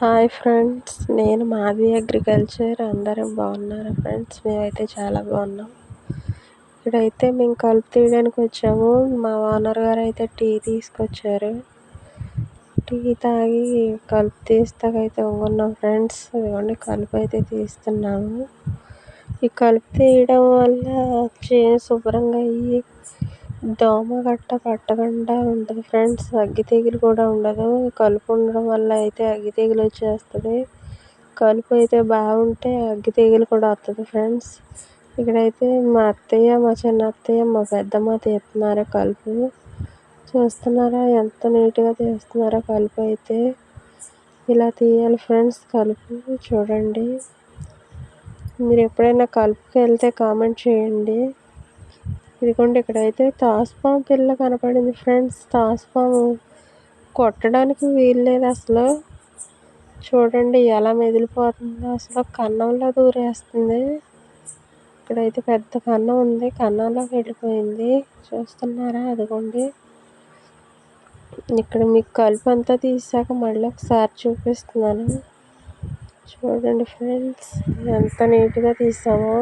Hi friends నేను మాది agriculture. అందరూ బాగున్నారా ఫ్రెండ్స్? మేమైతే చాలా బాగున్నాం. ఇక్కడైతే మేము కలుపు తీయడానికి వచ్చాము. మా ఓనర్ గారు అయితే టీ తీసుకొచ్చారు. టీ తాగి కలుపు తీస్తాకైతే ఉన్నాం ఫ్రెండ్స్. ఇదిగోండి కలుపు అయితే తీస్తున్నాము. ఈ కలుపు తీయడం వల్ల చేను శుభ్రంగా అయ్యి దోమ గట్ట పట్టకుండా ఉంటుంది ఫ్రెండ్స్ అగ్గి తెగులు కూడా ఉండదు. కలుపు ఉండడం వల్ల అయితే అగ్గి తెగులు వచ్చేస్తుంది. కలుపు అయితే బాగుంటే అగ్గి తెగులు కూడా వస్తుంది ఫ్రెండ్స్ ఇక్కడైతే మా అత్తయ్య మా చిన్న అత్తయ్య మా పెద్దమ్మ తీస్తున్నారు కలుపు. చూస్తున్నారా? ఎంత నీట్గా తీస్తున్నారో కలుపు అయితే. ఇలా తీయాలి ఫ్రెండ్స్ కలుపు. చూడండి. మీరు ఎప్పుడైనా కలుపుకి వెళ్తే కామెంట్ చేయండి. ఇదిగోండి ఇక్కడైతే తాసుపాము పిల్ల కనపడింది ఫ్రెండ్స్. తాసుపాము కొట్టడానికి వీల్లేదు అసలు. చూడండి ఎలా మెదిలిపోతుందో. అసలు కన్నంలో దూరేస్తుంది. ఇక్కడైతే పెద్ద కన్నం ఉంది. కన్నంలోకి వెళ్ళిపోయింది. చూస్తున్నారా? అదిగోండి. ఇక్కడ మీకు కలుపు అంతా తీసాక మళ్ళీ ఒకసారి చూపిస్తున్నాను. చూడండి ఫ్రెండ్స్ ఎంత నీట్గా తీసామో.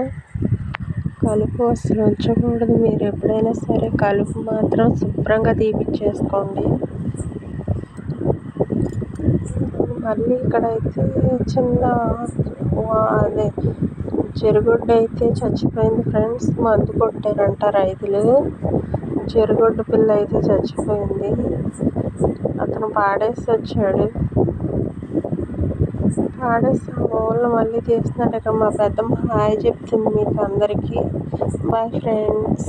కలుపు అసలు ఉంచకూడదు. మీరు ఎప్పుడైనా సరే కలుపు మాత్రం శుభ్రంగా తీపిచ్చేసుకోండి. మళ్ళీ ఇక్కడైతే చిన్న అదే చెరుగొడ్డు అయితే చచ్చిపోయింది ఫ్రెండ్స్. మందు కొట్టారంట రైతులు. చెరుగొడ్డు పిల్ల అయితే చచ్చిపోయింది. అతను పాడేసి వచ్చాడు. పాడేసి ఊళ్ళో మళ్ళీ తీస్తున్నాడు ఇక్కడ మా పెద్దమ్మ హాయ్ చెప్తుంది మీకు అందరికీ బాయ్ ఫ్రెండ్స్